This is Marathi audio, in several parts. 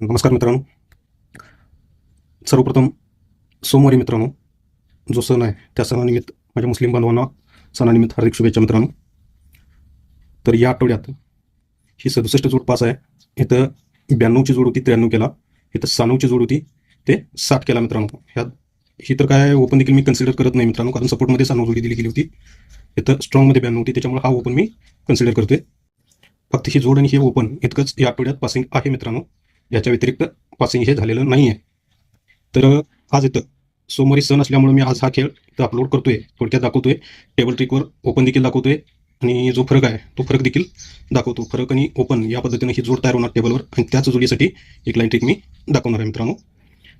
नमस्कार मित्रांनो. सर्वप्रथम सोमवारी मित्रांनो जो सण आहे त्या सणानिमित्त माझ्या मुस्लिम बांधवांना सणानिमित्त हार्दिक शुभेच्छा मित्रांनो. तर या आठवड्यात ही सदुसष्ट जोड पास आहे. इथं ब्याण्णवची जोड होती त्र्याण्णव केला. इथं सानवची जोड होती ते साठ केला मित्रांनो. ह्या ही तर काय ओपन देखील मी कन्सिडर करत नाही मित्रांनो कारण सपोर्टमध्ये सानव जोडी दिली गेली होती. इथं स्ट्रॉंगमध्ये ब्याण्णव होती त्याच्यामुळे हा ओपन मी कन्सिडर करतोय. फक्त ही जोड आणि हे ओपन इतकंच या आठवड्यात पासिंग आहे मित्रांनो. याच्या व्यतिरिक्त पासिंग हे झालेलं नाही आहे तर आज इथं सोमवारी सण असल्यामुळे मी आज हा खेळ इथं अपलोड करतोय. थोडक्यात दाखवतोय. टेबल ट्रिकवर ओपन देखील दाखवतोय. आणि जो फरक आहे तो फरक देखील दाखवतो. फरक आणि ओपन या पद्धतीने ही जोड तयार होणार टेबलवर आणि त्याच जोडीसाठी एक लाईन ट्रिक मी दाखवणार आहे मित्रांनो.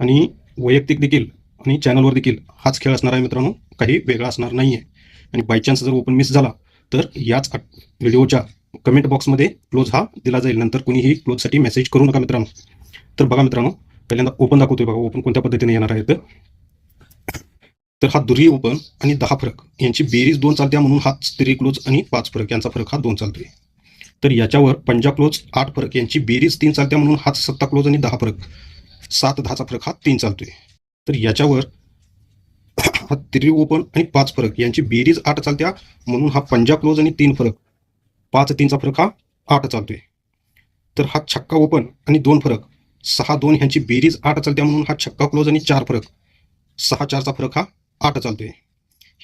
आणि वैयक्तिक देखील आणि चॅनलवर देखील हाच खेळ असणार आहे मित्रांनो. काही वेगळा असणार नाही आहे आणि बायचान्स जर ओपन मिस झाला तर याच व्हिडिओच्या कमेंट बॉक्समध्ये क्लोज हा दिला जाईल. नंतर कुणीही क्लोजसाठी मेसेज करू नका मित्रांनो. तर बघा मित्रांनो पहिल्यांदा ओपन दाखवतोय बघा. ओपन कोणत्या पद्धतीने येणार आहे तर हा दुरी ओपन आणि दहा फरक. यांची बेरीज दोन चालत्या म्हणून हा स्त्री क्लोज आणि पाच फरक. यांचा फरक हा दोन चालतोय तर याच्यावर पंजा क्लोज आठ फरक. यांची बेरीज तीन चालत्या म्हणून हाच सत्ता क्लोज आणि दहा फरक. सात दहाचा फरक हा तीन चालतोय तर याच्यावर हा त्रि ओपन आणि पाच फरक. यांची बेरीज आठ चालत्या म्हणून हा पंजा क्लोज आणि तीन फरक. पाच तीनचा फरक हा आठ चालतोय. तर हा छक्का ओपन आणि दोन फरक. सहा दोन ह्यांची बेरीज आठ चालते म्हणून हा छक्का क्लोज आणि चार फरक. सहा चारचा फरक हा आठ चालतोय.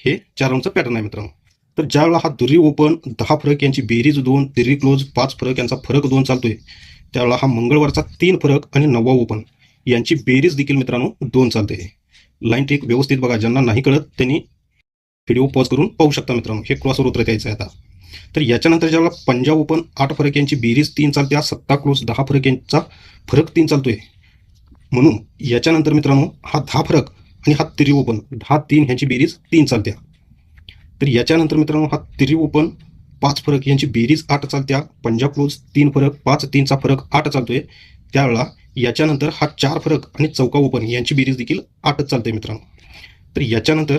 हे चार राऊंडचं पॅटर्न आहे मित्रांनो. तर ज्यावेळेला हा दुरी ओपन दहा फरक यांची बेरीज दोन दुरी क्लोज पाच फरक यांचा फरक दोन चालतोय. त्यावेळेला हा मंगळवारचा तीन फरक आणि नववा ओपन यांची बेरीज देखील मित्रांनो दोन चालते. लाईन ट्रिक व्यवस्थित बघा ज्यांना नाही कळत त्यांनी व्हिडिओ पॉज करून पाहू शकता मित्रांनो. हे क्रॉसवर उतरत यायचं आहे आता. तर याच्यानंतर ज्यावेळेला पंजाब ओपन आठ फरक यांची बेरीज तीन चालते सत्ता क्लोज दहा फरक यांचा फरक तीन चालतोय. म्हणून याच्यानंतर मित्रांनो हा दहा फरक आणि हा तिरी ओपन दहा तीन ह्यांची बेरीज तीन चालत्या. तर याच्यानंतर मित्रांनो हा तिरी ओपन पाच फरक यांची बेरीज आठ चालत्या पंजाब क्लोज तीन फरक पाच तीनचा फरक आठ चालतोय. त्यावेळेला याच्यानंतर हा चार फरक आणि चौका ओपन यांची बेरीज देखील आठच चालते मित्रांनो. तर याच्यानंतर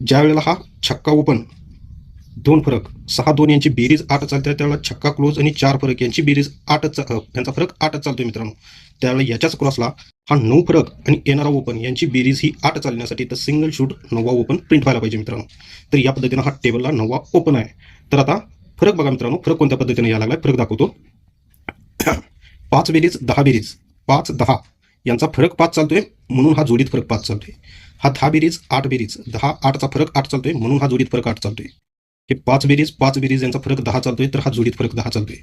ज्या वेळेला हा छक्का ओपन दोन फरक. सहा दोन यांची बेरीज आठ चालते त्यावेळेला छक्का क्लोज आणि चार फरक यांची बेरीज आठच यांचा फरक आठच चालतोय मित्रांनो. त्यावेळेला याच्याच क्रॉसला हा नऊ फरक आणि येणारा ओपन यांची बेरीज ही आठ चालण्यासाठी तर सिंगल शूट नववा ओपन प्रिंट व्हायला पाहिजे मित्रांनो. तर या पद्धतीनं हा टेबलला नववा ओपन आहे. तर आता फरक बघा मित्रांनो फरक कोणत्या पद्धतीने यायला लागला फरक दाखवतो. पाच बेरीज दहा बेरीज. पाच दहा. यांचा फरक पाच चालतोय म्हणून हा जोडीत फरक पाच चालतोय. हा दहा बेरीज आठ बेरीज. दहा आठचा फरक आठ चालतोय म्हणून हा जोडीत फरक आठ चालतोय. हे पाच बेरीज पाच बेरीज यांचा फरक दहा चालतोय तर हा जोडीत फरक दहा चालतोय.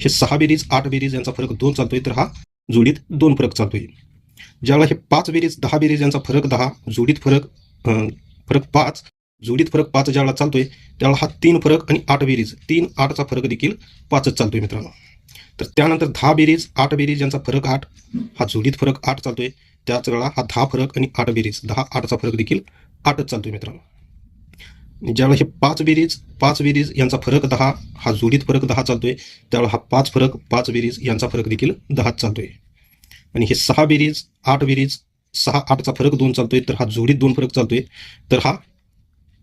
हे सहा बेरीज आठ बेरीज यांचा फरक दोन चालतोय तर हा जोडीत दोन फरक चालतोय. ज्यावेळेला हे पाच बेरीज दहा बेरीज यांचा फरक दहा जोडीत फरक फरक पाच जोडीत फरक पाच ज्यावेळेला चालतोय त्यावेळेला हा तीन फरक आणि आठ बेरीज तीन आठचा फरक देखील पाचच चालतोय मित्रांनो. तर त्यानंतर दहा बेरीज आठ बेरीज यांचा फरक आठ हा जोडीत फरक आठ चालतोय त्याच वेळा हा दहा फरक आणि आठ बेरीज दहा आठचा फरक देखील आठच चालतोय मित्रांनो. ज्यावेळेला हे पाच बेरीज पाच बेरीज यांचा फरक दहा हा जोडीत फरक दहा चालतोय त्यावेळेला हा पाच फरक पाच बेरीज यांचा फरक देखील दहाच चालतोय. आणि हे सहा बेरीज आठ बेरीज सहा आठचा फरक दोन चालतोय तर हा जोडीत दोन फरक चालतोय तर हा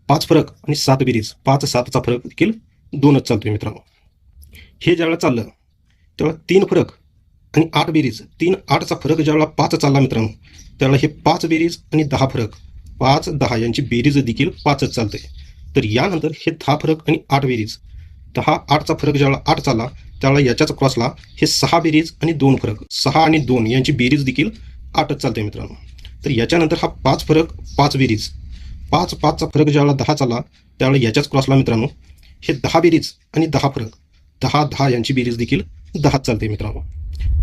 पाच फरक आणि सात बेरीज पाच सातचा फरक देखील दोनच चालतोय मित्रांनो. हे ज्यावेळेला चाललं त्यावेळेला तीन फरक आणि आठ बेरीज तीन आठचा फरक ज्यावेळेला पाच चालला मित्रांनो त्यावेळेला हे पाच बेरीज आणि दहा फरक पाच दहा यांची बेरीज देखील पाचच चालते तर यानंतर हे दहा फरक आणि आठ बेरीज. दहा आठचा फरक ज्यावेळा आठ चालला त्यावेळेला याच्याच क्रॉसला हे सहा बेरीज आणि दोन फरक. सहा आणि दोन यांची बेरीज देखील आठच चालते मित्रांनो. तर याच्यानंतर हा पाच फरक पाच बेरीज. पाच पाचचा फरक ज्यावेळा दहा चालला त्यावेळेला याच्याच क्रॉसला मित्रांनो हे दहा बेरीज आणि दहा फरक. दहा दहा यांची बेरीज देखील दहाच चालते मित्रांनो.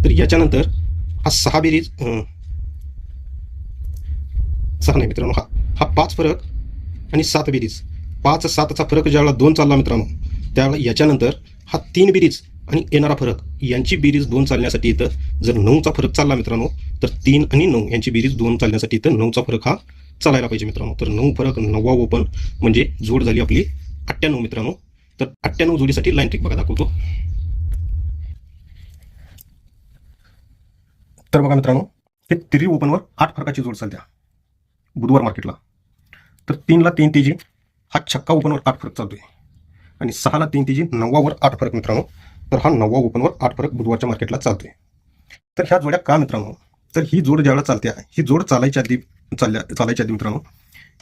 तर याच्यानंतर हा सहा बेरीज सहा नाही मित्रांनो हा हा पाच फरक आणि सात बेरीज. पाच सातचा फरक ज्यावेळेला दोन चालला मित्रांनो त्यावेळेला याच्यानंतर हा तीन बेरीज आणि येणारा फरक यांची बेरीज दोन चालण्यासाठी इथं जर नऊचा फरक चालला मित्रांनो तर तीन आणि नऊ यांची बेरीज दोन चालण्यासाठी इथं नऊचा फरक हा चालायला पाहिजे मित्रांनो. तर नऊ फरक नववा ओपन म्हणजे जोड झाली आपली अठ्ठ्याण्णव मित्रांनो. तर अठ्ठ्याण्णव जोडीसाठी लाईन ट्रिक बघा दाखवतो. तर बघा मित्रांनो हे तिरी ओपनवर आठ फरकाची जोड चालत्या बुधवार मार्केटला तर तीनला तीन तेजी हा छक्का ओपनवर आठ फरक चालतोय. आणि सहाला तीन तेजी नव्वावर आठ फरक मित्रांनो तर हा नववा ओपनवर आठ फरक बुधवारच्या मार्केटला चालतोय. तर ह्या जोड्या का मित्रांनो? तर ही जोड ज्यावेळेला चालते आहे ही जोड चालायच्या आधी चालल्या चालायच्या आधी मित्रांनो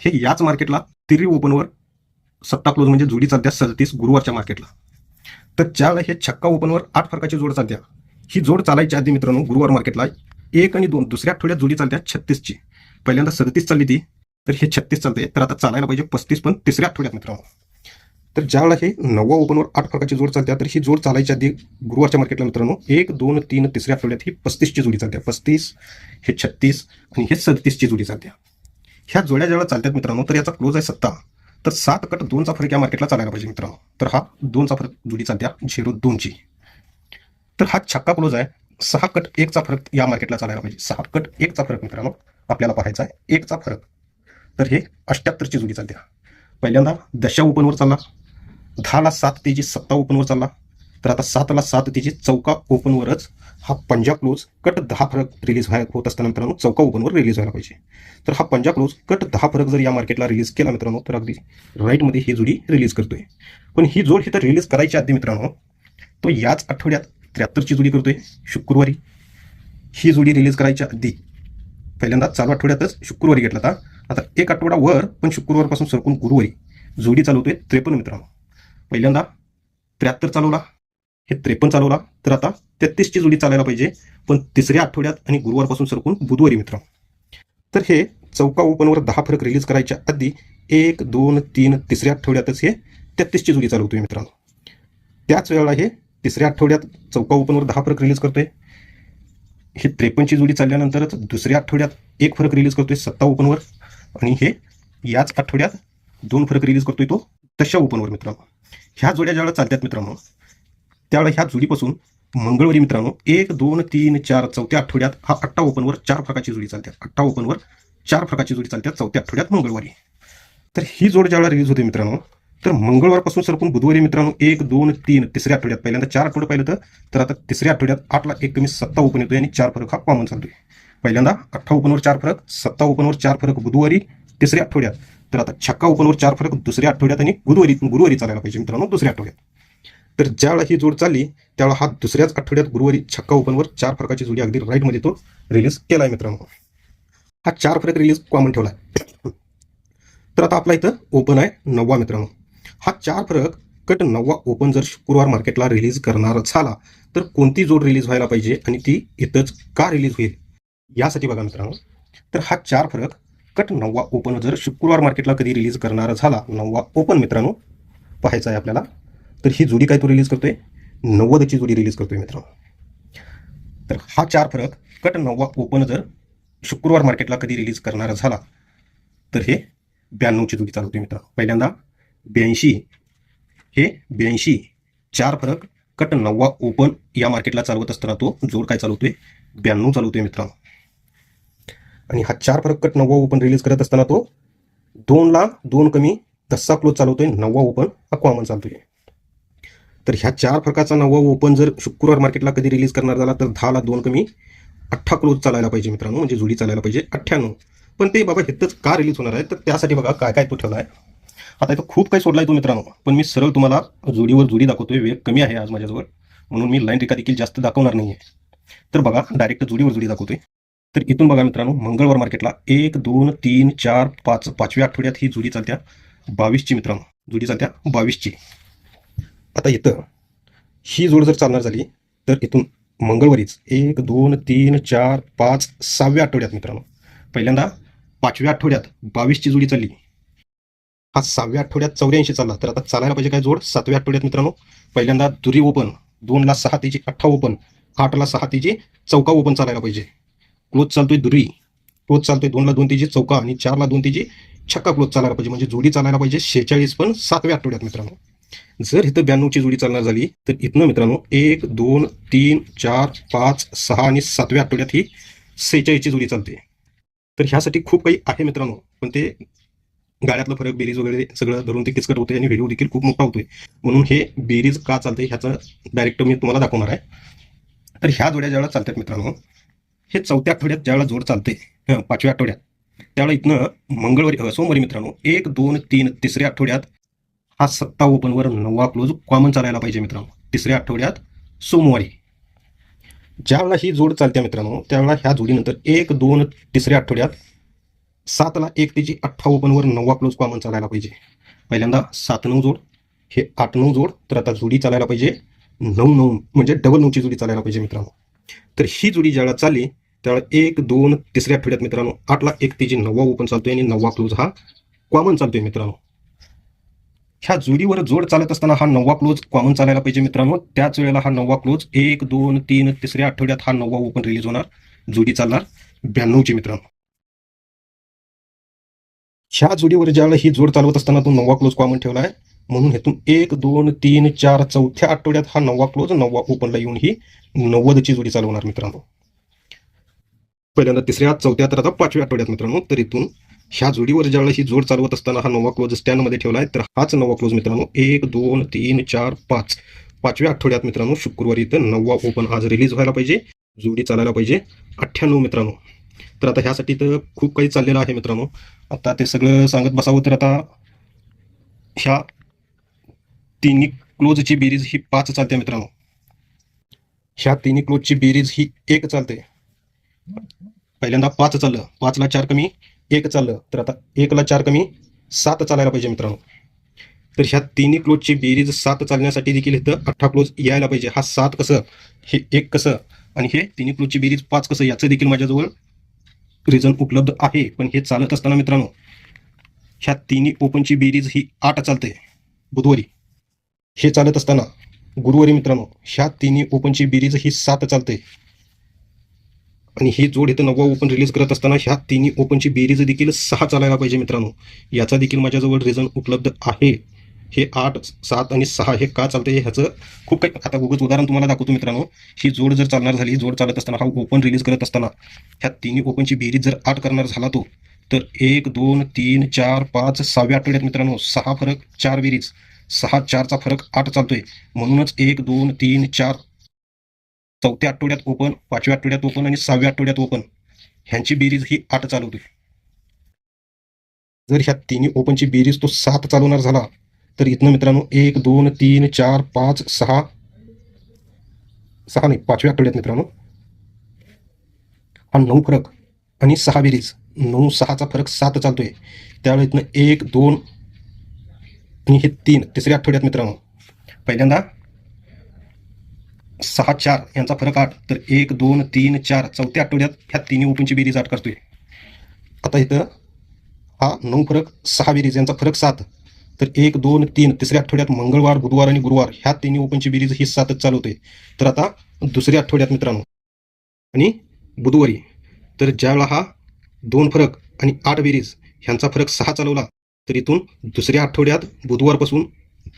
हे याच मार्केटला तिरी ओपनवर सत्ता क्लोज म्हणजे जोडी चालत्या सदतीस गुरुवारच्या मार्केटला. तर ज्यावेळेला हे छक्का ओपनवर आठ फरकाची जोड चालत्या ही जोड चालायच्या आधी मित्रांनो गुरुवार मार्केटला एक आणि दोन दुसऱ्या आठवड्यात जोडी चालत्या छत्तीसची. पहिल्यांदा सदतीस चालली ती तर हे छत्तीस चालते तर आता चालायला पाहिजे पस्तीस पण तिसऱ्या आठवड्यात मित्रांनो. तर ज्यावेळेला हे नववा ओपनवर आठ फरकाची जोड चालते तर ही जोड चालायच्या आधी गुरुवारच्या मार्केटला मित्रांनो एक दोन तीन तिसऱ्या आठवड्यात ही पस्तीसची जोडी चालते पस्तीस हे छत्तीस आणि हे सदतीसची जोडी चालते ह्या जोड्या ज्यावेळेला चालतात मित्रांनो तर याचा क्लोज आहे सत्ता. तर सात कट दोनचा फरक या मार्केटला चालायला पाहिजे मित्रांनो. तर हा दोनचा फरक जोडी चालत्या झिरो दोनची. तर हा छक्का क्लोज आहे. सहा कट एकचा फरक या मार्केटला चालायला पाहिजे. सहा कट एकचा फरक मित्रांनो आपल्याला पाहायचा आहे. एकचा फरक. तर हे अष्ट्याहत्तरची जोडी चालते. पहिल्यांदा दशा ओपनवर चालला दहाला सात तेजी सत्ता ओपनवर चालला तर आता सातला सात तेजी चौका ओपनवरच हा पंजाब क्लोज कट दहा फरक रिलीज व्हाय होत असताना मित्रांनो चौका ओपनवर रिलीज व्हायला पाहिजे. तर हा पंजाब क्लोज कट दहा फरक जर या मार्केटला रिलीज केला मित्रांनो तर अगदी राईटमध्ये ही जोडी रिलीज करतोय. पण ही जोड ही तर रिलीज करायची आधी मित्रांनो तो याच आठवड्यात त्र्याहत्तरची जोडी करतोय शुक्रवारी. ही जोडी रिलीज करायच्या आधी. पहिल्यांदा चालू आठवड्यातच शुक्रवारी घेतला होता. आता एक आठवडा वर पण शुक्रवारपासून सरकून गुरुवारी जोडी चालवतोय त्रेपन्न मित्रांनो. पहिल्यांदा त्र्याहत्तर चालवला हे त्रेपन्न चालवला. तर आता तेहतीसची जोडी चालायला पाहिजे पण तिसऱ्या आठवड्यात आणि गुरुवारपासून सरकून बुधवारी मित्रांनो. तर हे चौका ओपनवर दहा फरक रिलीज करायच्या आधी एक दोन तीन तिसऱ्या आठवड्यातच हे तेहतीसची जोडी चालवतोय मित्रांनो. त्याच वेळेला हे तिसऱ्या आठवड्यात चौका ओपनवर दहा फरक रिलीज करतोय. हे त्रेपन्नची जोडी चालल्यानंतरच दुसऱ्या आठवड्यात एक फरक रिलीज करतोय सत्ता ओपनवर आणि हे याच आठवड्यात दोन फरक रिलीज करतोय तो तशा ओपनवर मित्रांनो. ह्या जोड्या ज्यावेळेला चालतात मित्रांनो त्यावेळेला ह्या जोडीपासून मंगळवारी मित्रांनो एक दोन तीन चार चौथ्या आठवड्यात हा अठ्ठा ओपनवर चार फरकाची जोडी चालते अठ्ठा ओपनवर चार फरकाची जोडी चालते चौथ्या आठवड्यात मंगळवारी. तर ही जोड ज्यावेळेला रिलीज होते मित्रांनो तर मंगळवारपासून सरकून बुधवारी मित्रांनो एक दोन तीन तिसऱ्या आठवड्यात पहिल्यांदा चार आठवडे पाहिलं तर तर आता तिसऱ्या आठवड्यात आठला एक कमी सत्ता ओपन येतोय आणि चार फरक हा कॉमन चालतोय. पहिल्यांदा अठ्ठा ओपनवर चार फरक सत्ता ओपनवर चार फरक बुधवारी तिसऱ्या आठवड्यात. तर आता छक्का ओपनवर चार फरक दुसऱ्या आठवड्यात आणि गुरुवारी गुरुवारी चालायला पाहिजे मित्रांनो दुसऱ्या आठवड्यात. तर ज्यावेळा ही जोड चालली त्यावेळा हा दुसऱ्याच आठवड्यात गुरुवारी छक्का ओपनवर चार फरकाची जोडी अगदी राईटमध्ये तो रिलीज केलाय मित्रांनो. हा चार फरक रिलीज कॉमन ठेवलाय. तर आता आपला इथं ओपन आहे नववा मित्रांनो. हा चार फरक कट नववा ओपन जर शुक्रवार मार्केटला रिलीज करणार झाला तर कोणती जोड रिलीज व्हायला पाहिजे आणि ती इथंच का रिलीज होईल? यासाठी बघा मित्रांनो तर हा चार फरक कट नववा ओपन जर शुक्रवार मार्केटला कधी रिलीज करणारा झाला नववा ओपन मित्रांनो पाहायचा आहे आपल्याला. तर ही जोडी काय तो रिलीज करतोय? नव्वदची जोडी रिलीज करतोय मित्रांनो. तर हा चार फरक कट नववा ओपन जर शुक्रवार मार्केटला कधी रिलीज करणारा झाला तर हे ब्याण्णवची जोडी चालवते मित्रांनो. पहिल्यांदा ब्याऐंशी. हे ब्याऐंशी. चार फरक कट नववा ओपन या मार्केटला चालवत असताना तो जोड काय चालवतोय? ब्याण्णव चालवतोय मित्रांनो. आणि हा चार फरक कट नववा ओपन रिलीज करत असताना तो दोनला दोन कमी दस्सा क्लोज चालवतोय नववा ओपन हा कॉमन चालतोय. तर ह्या चार फरकाचा नववा ओपन जर शुक्रवार मार्केटला कधी रिलीज करणार झाला तर दहाला दोन कमी अठ्ठा क्लोज चालायला पाहिजे मित्रांनो म्हणजे जुडी चालायला पाहिजे अठ्ठ्याण्णव. पण ते बाबा हितच का रिलीज होणार आहे? तर त्यासाठी बघा काय काय तो ठेवला आहे. आता इथं खूप काही सोडलाय तो मित्रांनो पण मी सरळ तुम्हाला जोडीवर जोडी दाखवतोय वेग कमी आहे आज माझ्याजवळ म्हणून मी लाईन रेखा देखील जास्त दाखवणार नाही आहे तर बघा डायरेक्ट जोडीवर जोडी दाखवतोय. तर इथून बघा मित्रांनो मंगळवार मार्केटला एक दोन तीन चार पाच पाचव्या आठवड्यात ही जुडी चालत्या बावीसची मित्रांनो जुडी चालत्या बावीसची. आता इथं ही जोड जर चालणार झाली तर इथून मंगळवारीच एक दोन तीन चार पाच सहाव्या आठवड्यात मित्रांनो पहिल्यांदा पाचव्या आठवड्यात बावीसची जोडी चालली. हा सहाव्या आठवड्यात चौऱ्याऐंशी चालला तर आता चालायला पाहिजे काय जोड? सातव्या आठवड्यात मित्रांनो पहिल्यांदा दुरी ओपन दोनला सहा तेजी अठ्ठा ओपन आठला सहा तेजी चौका ओपन चालायला पाहिजे. क्लोज चालतोय दुरी. क्लोज चालतोय दोनला दोन तिची चौका आणि चारला दोन तिची छक्का क्लोज चालायला पाहिजे. म्हणजे जोडी चालायला पाहिजे. शेहेचाळीस पण सातव्या आठवड्यात मित्रांनो. जर इथं ब्याण्णवची जोडी चालणार झाली तर इथनं मित्रांनो एक दोन तीन चार पाच सहा आणि सातव्या आठवड्यात ही सेहेचाळीसची जोडी चालते. तर ह्यासाठी खूप काही आहे मित्रांनो. पण ते गाड्यातलं फरक बेरीज वगैरे सगळं धरून ते किचकट होते आणि व्हिडिओ देखील खूप मोठा होतोय. म्हणून हे बेरीज का चालते ह्याचं डायरेक्ट मी तुम्हाला दाखवणार आहे. तर ह्या जोड्या ज्यावेळेला चालतात मित्रांनो हे चौथ्या आठवड्यात ज्यावेळेला जोड चालते पाचव्या आठवड्यात त्यावेळेला इथनं मंगळवारी सोमवारी मित्रांनो एक दोन तीन तिसऱ्या आठवड्यात हा सत्ता ओपनवर नववा क्लोज कॉमन चालायला पाहिजे मित्रांनो. तिसऱ्या आठवड्यात सोमवारी. ज्यावेळेला ही जोड चालते मित्रांनो त्यावेळेला ह्या जोडीनंतर एक दोन तिसऱ्या आठवड्यात सातला एक तिची अठ्ठा ओपनवर नववा क्लोज कॉमन चालायला पाहिजे. पहिल्यांदा सात नऊ जोड हे आठ नऊ जोड तर आता जोडी चालायला पाहिजे नऊ नऊ म्हणजे डबल नऊची जोडी चालायला पाहिजे मित्रांनो. तर ही जोडी ज्याला चालली त्यावेळेला एक दोन तिसऱ्या आठवड्यात मित्रांनो आठला एक तेजी नववा ओपन चालतोय आणि नववा क्लोज हा कॉमन चालतोय मित्रांनो. ह्या जोडीवर जोड चालत असताना हा नववा क्लोज कॉमन चालायला पाहिजे मित्रांनो. त्याच वेळेला हा नववा क्लोज एक दोन तीन तिसऱ्या आठवड्यात हा नववा ओपन रिलीज होणार. जोडी चालणार ब्याण्णवची मित्रांनो. ह्या जोडीवर ज्यावेळेला ही जोड चालवत असताना तो नववा क्लोज कॉमन ठेवला आहे म्हणून हेतून एक दोन तीन चार चौथ्या आठवड्यात हा नववा क्लोज नववा ओपनला येऊन ही नव्वदची जोडी चालवणार मित्रांनो. पहिल्यांदा तिसऱ्या चौथ्या तर आता पाचव्या आठवड्यात मित्रांनो तर इथून ह्या जोडीवर ज्यावेळेला ही जोड चालवत असताना हा नवा क्लोज स्टँडमध्ये ठेवला आहे तर हाच नवा क्लोज मित्रांनो एक दोन तीन चार पाच. पाचव्या आठवड्यात मित्रांनो शुक्रवारी इथं नववा ओपन आज रिलीज व्हायला पाहिजे जोडी चालायला पाहिजे अठ्ठ्याण्णव मित्रांनो. तर आता ह्यासाठी तर खूप काही चाललेलं आहे मित्रांनो. आता ते सगळं सांगत बसावं तर आता ह्या तिन्ही क्लोजची बेरीज ही पाच चालते मित्रांनो. ह्या तिन्ही क्लोजची बेरीज ही एक चालते. पहिल्यांदा पाच चाललं पाचला चार कमी एक चाललं. तर आता एकला चार कमी सात चालायला पाहिजे मित्रांनो. तर ह्या तिन्ही क्लोजची बेरीज सात चालण्यासाठी देखील इथं अठरा क्लोज यायला पाहिजे. हा सात कसं हे एक कसं आणि हे तिन्ही क्लोजची बेरीज पाच कसं याचं देखील माझ्याजवळ रिझन उपलब्ध आहे. पण हे चालत असताना मित्रांनो ह्या तिन्ही ओपनची बेरीज ही आठ चालते. बुधवारी. हे चालत असताना गुरुवारी मित्रांनो ह्या तिन्ही ओपनची बेरीज ही सात चालते. आणि ही जोड इथं नववा ओपन रिलीज करत असताना ह्या तिन्ही ओपनची बेरीज देखील सहा चालायला पाहिजे मित्रांनो. याचा देखील माझ्याजवळ रिझन उपलब्ध आहे. हे आठ सात आणि सहा हे का चालते हे ह्याचं खूप काही आता उगच उदाहरण तुम्हाला दाखवतो मित्रांनो. ही जोड जर चालणार झाली जोड चालत असताना हा ओपन रिलीज करत असताना ह्या तिन्ही ओपनची बेरीज जर आठ करणार झाला तो तर एक दोन तीन चार पाच सहाव्या आठवड्यात मित्रांनो सहा फरक चार बेरीज. सहा चारचा फरक आठ चालतोय. म्हणूनच एक दोन तीन चार चौथ्या आठवड्यात ओपन पाचव्या आठवड्यात ओपन आणि सहाव्या आठवड्यात ओपन ह्यांची बेरीज ही आठ चालवते जर ह्या तिन्ही ओपनची बेरीज तो सात चालवणार झाला तर इथनं मित्रांनो एक दोन तीन चार पाच सहा सहा नाही पाचव्या आठवड्यात मित्रांनो. हा नऊ फरक आणि सहा बेरीज. नऊ सहाचा फरक सात चालतोय. त्यावेळी इथनं एक दोन आणि हे तीन तिसऱ्या आठवड्यात मित्रांनो पहिल्यांदा सहा चार यांचा फरक आठ तर एक दोन तीन चार चौथ्या आठवड्यात ह्या तिन्ही ओपनची बेरीज आठ करतोय. आता इथं हा नऊ फरक सहा बेरीज यांचा फरक सात तर एक दोन तीन तिसऱ्या आठवड्यात मंगळवार बुधवार आणि गुरुवार ह्या तिन्ही ओपनची बेरीज ही सातच चालवते तर आता दुसऱ्या आठवड्यात मित्रांनो आणि बुधवारी तर ज्यावेळा हा दोन फरक आणि आठ बेरीज ह्यांचा फरक सहा चालवला तर इथून दुसऱ्या आठवड्यात बुधवारपासून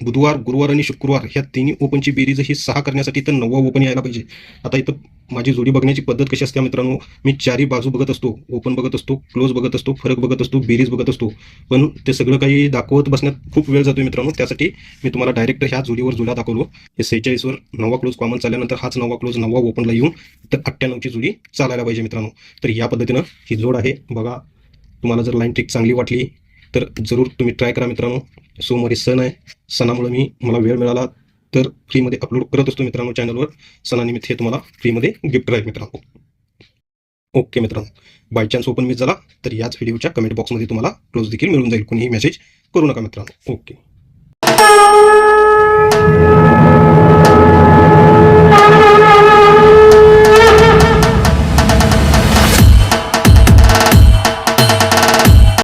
बुधवार गुरुवार आणि शुक्रवार ह्या तिन्ही ओपनची बेरीज ही सहा करण्यासाठी तर नववा ओपन यायला पाहिजे. आता इथं माझी जोडी बघण्याची पद्धत कशी असते मित्रांनो मी चारही बाजू बघत असतो ओपन बघत असतो क्लोज बघत असतो फरक बघत असतो बेरीज बघत असतो. पण ते सगळं काही दाखवत बसण्यात खूप वेळ जातो मित्रांनो त्यासाठी मी तुम्हाला डायरेक्ट ह्या जोडीवर जोडा दाखवलो. हे सेहेचाळीसवर नवा क्लोज कॉमन चालल्यानंतर हाच नवा क्लोज नवा ओपनला येऊन तर अठ्ठ्याण्णवची जोडी चालायला पाहिजे मित्रांनो. तर या पद्धतीनं ही जोड आहे. बघा तुम्हाला जर लाईन ट्रिक चांगली वाटली तर जरूर तुम्ही ट्राय करा मित्रांनो. सोमवारी सण आहे. सणामुळे मी मला वेळ मिळाला तर फ्रीमध्ये अपलोड करत असतो मित्रांनो चॅनलवर सणानिमित्त हे तुम्हाला फ्रीमध्ये गिफ्ट राहील मित्रांनो. ओके मित्रांनो. बाय चान्स ओपन मिस झाला तर याच व्हिडिओच्या कमेंट बॉक्समध्ये तुम्हाला क्लोज देखील मिळून जाईल. कोणीही मेसेज करू नका मित्रांनो. ओके